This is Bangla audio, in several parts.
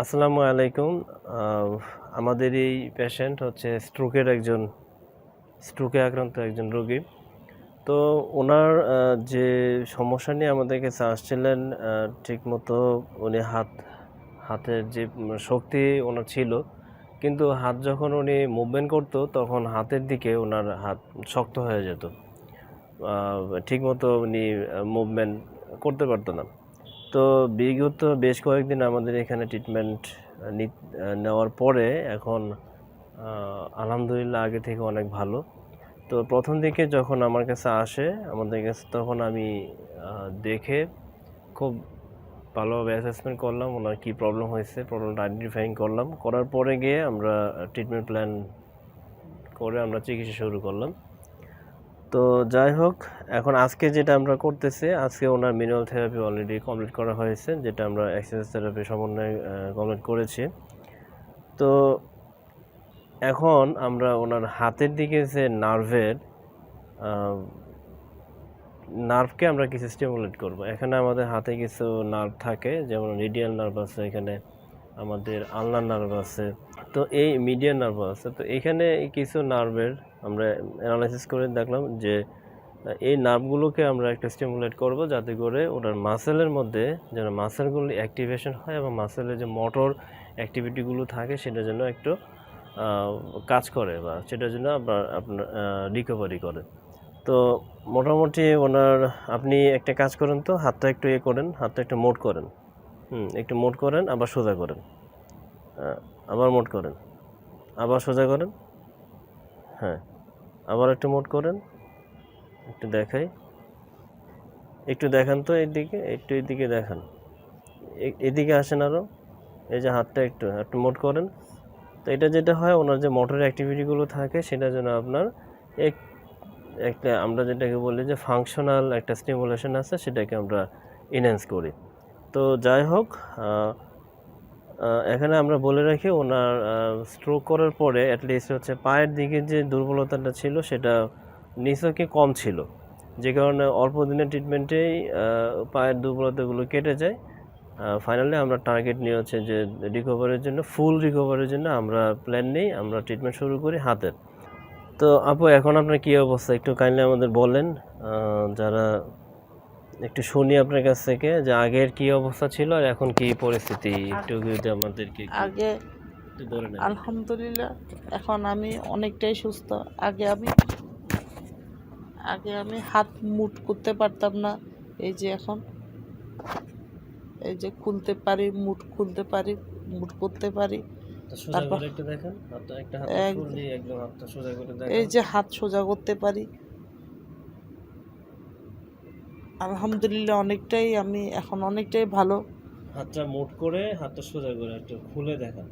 আসসালামু আলাইকুম। আমাদের এই পেশেন্ট হচ্ছে স্ট্রোকের একজন স্ট্রোকে আক্রান্ত একজন রোগী। তো ওনার যে সমস্যা নিয়ে আমাদের কাছে আসছিলেন ঠিক মতো উনি হাত, হাতের যে শক্তি ওনার ছিল, কিন্তু হাত যখন উনি মুভমেন্ট করতো, তখন হাতের দিকে ওনার হাত শক্ত হয়ে যেত। ঠিক মতো উনি মুভমেন্ট করতে পারতো না। তো বিগত বেশ কয়েকদিন আমাদের এখানে ট্রিটমেন্ট নেওয়ার পরে এখন আলহামদুলিল্লাহ আগে থেকে অনেক ভালো। তো প্রথম দিকে যখন আমার কাছে আসে, আমাদের কাছে তখন আমি দেখে খুব ভালোভাবে অ্যাসেসমেন্ট করলাম, ওনার কী প্রবলেম হয়েছে প্রবলেমটা আইডেন্টিফাইং করলাম। করার পরে গিয়ে আমরা ট্রিটমেন্ট প্ল্যান করে আমরা চিকিৎসা শুরু করলাম। তো যাই হোক, এখন আজকে যেটা আমরা করতেছি, আজকে ওনার মিনারেল থেরাপি অলরেডি কমপ্লিট করা হয়েছে, যেটা আমরা এক্সারসাইজ থেরাপি সমন্বয়ে কমপ্লিট করেছি। তো এখন আমরা ওনার হাতের দিকে যে নার্ভের নার্ভকে আমরা কিছু স্টিমুলেট করব। এখানে আমাদের হাতে কিছু নার্ভ থাকে, যেমন রেডিয়াল নার্ভ আছে, এখানে আমাদের আলনার নার্ভ আছে তো এই মিডিয়ান নার্ভ আছে। তো এখানে কিছু নার্ভের আমরা অ্যানালাইসিস করে দেখলাম যে, এই নার্ভগুলোকে আমরা একটা স্টিমুলেট করব যাতে করে ওটার মাসেলের মধ্যে যেন মাসেলগুলো অ্যাক্টিভেশন হয় এবং মাসেলের যে মোটর অ্যাক্টিভিটিগুলো থাকে সেটা যেন একটু কাজ করে বা সেটার জন্য আপনার আপনার রিকভারি করে। তো মোটামুটি ওনার, আপনি একটা কাজ করেন তো, হাতটা একটু ইয়ে করেন, হাতটা একটু মোট করেন। হুম, একটু মোট করেন, আবার সোজা করেন। আবার মোট করেন। আবার সোজা করেন? হ্যাঁ আবার একটু মোট করেন। একটু দেখাই। একটু দেখান তো এইদিকে, একটু এইদিকে দেখান। এদিকে আসেন আরও এই যে হাতটা একটু একটু মোট করেন। তো এটা যেটা হয়, ওনার যে মোটর অ্যাক্টিভিটিগুলো থাকে, সেটা যেন আপনার এক একটা আমরা যেটাকে বলি যে ফাংশনাল একটা স্টিমুলেশন আছে, সেটাকে আমরা ইনহ্যান্স করি। তো যাই হোক এখানে আমরা বলে রাখি ওনার স্ট্রোক করার পরে অ্যাটলিস্ট হচ্ছে পায়ের দিকে যে দুর্বলতাটা ছিল সেটা নিচকে কম ছিল। যে কারণে অল্প দিনের ট্রিটমেন্টেই পায়ের দুর্বলতাগুলো কেটে যায়। ফাইনালি আমরা টার্গেট নিয়ে হচ্ছে যে রিকভারির জন্য ফুল রিকভারির জন্য আমরা প্ল্যান নেই, আমরা ট্রিটমেন্ট শুরু করি হাতের। তো আপু, এখন আপনার কী অবস্থা? একটু কাইন্ডলি আমাদের বলেন যারা একটু শুনি আপনার কাছ থেকে যে আগের কি অবস্থা ছিল আর এখন কি পরিস্থিতি? একটু যদি আমাদেরকে আগে আলহামদুলিল্লাহ এখন আমি অনেকটাই সুস্থ। আগে আমি আগে আমি হাত মুট করতে পারতাম না। এই যে এখন এই যে খুলতে পারি মুট খুলতে পারি মুট করতে পারি। এই যে হাত সোজা করতে পারি। আলহামদুলিল্লাহ অনেকটাই আমি এখন অনেকটাই ভালো। হাতটা মোট করে হাতটা সোজা করে একটু খুলে দেখান।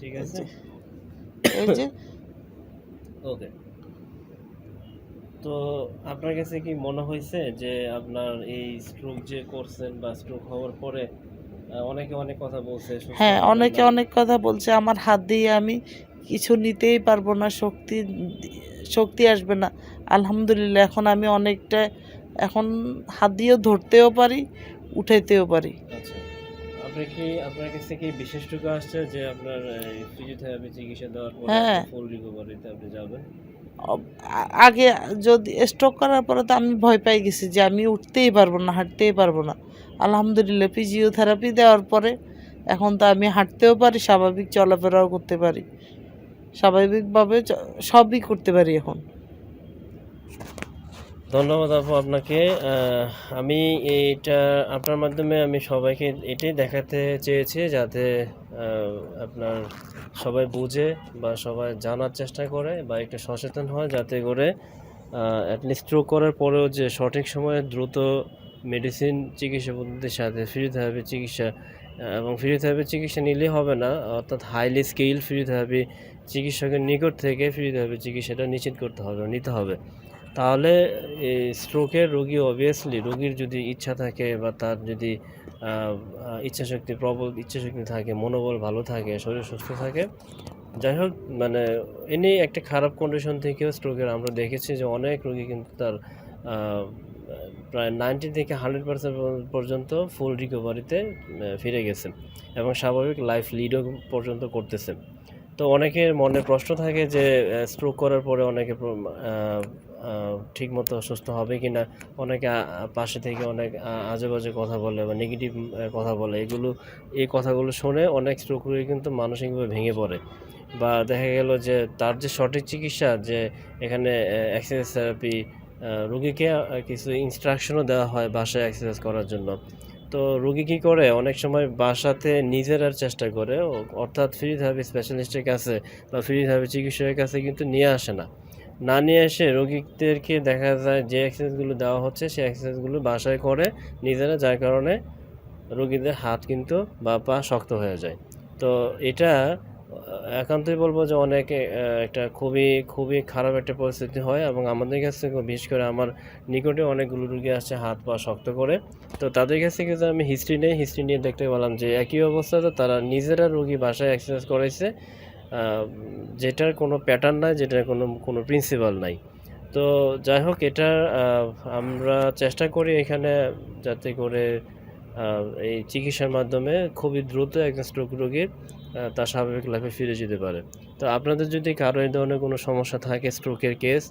ঠিক আছে? এই যে। ওকে। তো আপনার কাছে কি মনে হয়েছে যে আপনার এই স্ট্রোক যে করছেন বা স্ট্রোক হওয়ার পরে অনেকে অনেক কথা বলছে হ্যাঁ অনেকে অনেক কথা বলছে আমার হাত দিয়ে আমি কিছু নিতেই পারব না শক্তি শক্তি আসবে না। আলহামদুলিল্লাহ এখন আমি অনেকটা এখন হাত দিয়েও ধরতেও পারি উঠাইতেও পারি। আচ্ছা। আপনি কি আপনার কাছে কি বিশেষটুকু আসছে যে আপনার ফিজিওথেরাপি চিকিৎসা দেওয়ার পরে হ্যাঁ। ফুল রিকভারিতে আপনি যাবেন? আগে যদি স্ট্রোক করার পরে তো আমি ভয় পেয়ে গেছি যে আমি উঠতেই পারব না হাঁটতেই পারব না। আলহামদুলিল্লাহ ফিজিওথেরাপি দেওয়ার পরে এখন তো আমি হাঁটতেও পারি স্বাভাবিক চলাফেরাও করতে পারি। স্বাভাবিকভাবে সবই করতে পারি এখন। ধন্যবাদ আপু আপনাকে। আমি এইটা আপনার মাধ্যমে আমি সবাইকে এটাই দেখাতে চেয়েছি যাতে আপনার সবাই বুঝে বা সবাই জানার চেষ্টা করে বা একটু সচেতন হয় যাতে করে অ্যাটলিস্ট স্ট্রোক করার পরেও যে সঠিক সময়ে দ্রুত মেডিসিন চিকিৎসা পদ্ধতির সাথে ফিজিওথেরাপি চিকিৎসা এবং ফিজিওথেরাপি চিকিৎসা নিলেই হবে না, অর্থাৎ হাইলি স্কিল ফিজিওথেরাপি চিকিৎসকের নিকট থেকে ফিজিওথেরাপি চিকিৎসাটা নিশ্চিত করতে হবে, নিতে হবে। তাহলে এই স্ট্রোকের রোগী অবভিয়াসলি রোগীর যদি ইচ্ছা থাকে বা তার যদি ইচ্ছাশক্তি প্রবল, ইচ্ছাশক্তি থাকে, মনোবল ভালো থাকে, শরীর সুস্থ থাকে, যাই হোক মানে এনি একটা খারাপ কন্ডিশন থেকেও স্ট্রোকের আমরা দেখেছি যে অনেক রোগী কিন্তু তার প্রায় নাইনটি থেকে হান্ড্রেড পার্সেন্ট পর্যন্ত ফুল রিকভারিতে ফিরে গেছেন এবং স্বাভাবিক লাইফ লিডও পর্যন্ত করতেছেন তো অনেকের মনে প্রশ্ন থাকে যে স্ট্রোক করার পরে অনেকে ঠিক মতো সুস্থ হবে কি না অনেকে পাশে থেকে অনেক আজে বাজে কথা বলে বা নেগেটিভ কথা বলে, এগুলো, এই কথাগুলো শুনে অনেক রোগী কিন্তু মানসিকভাবে ভেঙে পড়ে। বা দেখা গেল যে তার যে সঠিক চিকিৎসা, যে এখানে এক্সারসাইজ থেরাপি রোগীকে কিছু ইনস্ট্রাকশনও দেওয়া হয় বাসায় এক্সারসাইজ করার জন্য। তো রোগী কী করে? অনেক সময় বাসাতে নিজের আর চেষ্টা করে অর্থাৎ ফ্রি থেরাপি স্পেশালিস্টের কাছে বা ফ্রি চিকিৎসকের কাছে কিন্তু নিয়ে আসে না। না নিয়ে এসে রোগীদেরকে দেখা যায় যে এক্সারসাইজগুলো দেওয়া হচ্ছে সেই এক্সারসাইজগুলো বাসায় করে নিজেরা যার কারণে রোগীদের হাত কিন্তু বা পা শক্ত হয়ে যায়। তো এটা একান্তই বলব যে অনেক একটা খুবই খুবই খারাপ একটা পরিস্থিতি হয় এবং আমাদের কাছে বিশেষ করে আমার নিকটে অনেকগুলো রুগী আসছে হাত পা শক্ত করে। তো তাদের কাছে কিন্তু আমি হিস্ট্রি নেই হিস্ট্রি নিয়ে দেখতে পেলাম যে একই অবস্থাতে তারা নিজেরা রুগী বাসায় এক্সারসাইজ করাইছে। আহ, যেটার কোনো প্যাটার্ন নাই, যেটার কোনো কোনো প্রিন্সিপাল নাই। তো যাই হোক, এটা আমরা চেষ্টা করি এখানে যাতে করে এই চিকিৎসার মাধ্যমে খুবই দ্রুত একজন স্ট্রোক রোগীর তার স্বাভাবিক লাইফে ফিরে যেতে পারে। তো আপনাদের যদি কারও এই ধরনের কোনো সমস্যা থাকে স্ট্রোকের কেস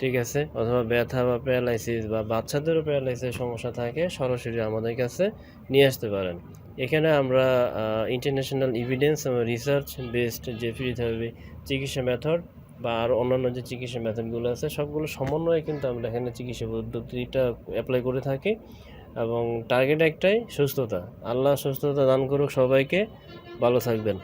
ঠিক আছে? অথবা ব্যথা বা প্যারালাইসিস বা বাচ্চাদেরও প্যারালাইসিসের সমস্যা থাকে, সরাসরি আমাদের কাছে নিয়ে আসতে পারেন। এখানে আমরা ইন্টারন্যাশনাল ইভিডেন্স এবং রিসার্চ বেসড যে ফিজিওথেরাপি চিকিৎসা মেথড বা আর অন্যান্য যে চিকিৎসা মেথডগুলো আছে, সবগুলো সমন্বয়ে কিন্তু আমরা এখানে চিকিৎসা পদ্ধতিটা অ্যাপ্লাই করে থাকি এবং টার্গেট একটাই সুস্থতা। আল্লাহ সুস্থতা দান করুক সবাইকে। ভালো থাকবেন।